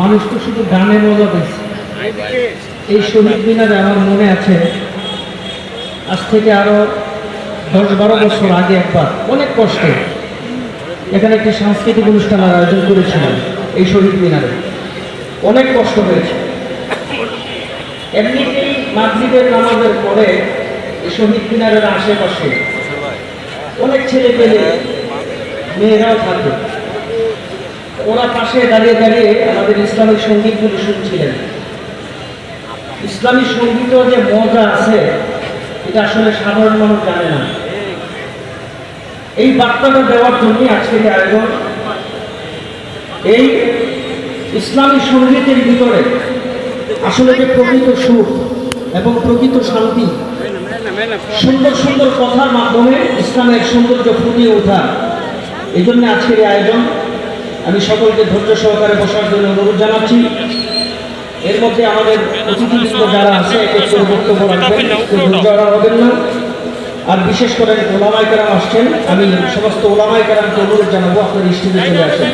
মানুষ তো শুধু গানে মজা পেয়েছে। এই শহীদ মিনারে আমার মনে আছে, আজ থেকে আরও দশ বারো বছর আগে একবার, অনেক কষ্টে, এখানে একটি সাংস্কৃতিক অনুষ্ঠানের আয়োজন করেছিলাম এই শহীদ মিনারে। অনেক কষ্ট হয়েছে। এমনিতেই মাগরিবের নামাজের পরে এই শহীদ মিনারের আশেপাশে অনেক ছেলে পেলে মেয়েরাও থাকে। ওরা পাশে দাঁড়িয়ে দাঁড়িয়ে আমাদের ইসলামিক সঙ্গীতগুলো শুনছিলেন। ইসলামী সঙ্গীতেও যে মজা আছে, এটা আসলে সাধারণ মানুষ জানে না। এই বার্তাটা দেওয়ার জন্যই আজকের আয়োজন, এই ইসলামী সঙ্গীতের ভিতরে আসলে যে প্রকৃত সুখ এবং প্রকৃত শান্তি, সুন্দর সুন্দর কথার মাধ্যমে ইসলামের সৌন্দর্য ফুটিয়ে ওঠা এই জন্য আজকের আয়োজন। আমি সকলকে ধৈর্য সহকারে বসার জন্য অনুরোধ জানাচ্ছি। এর মধ্যে আমাদের অতিথিবৃন্দ যারা আছে, এক এক বক্তব্য রাখবেন কেউ ধৈর্য হবেন না। আর বিশেষ করে ওলামাইকার আসছেন, আমি সমস্ত ওলামাইকার অনুরোধ জানাব, আপনার স্টেজে চলে আসেন।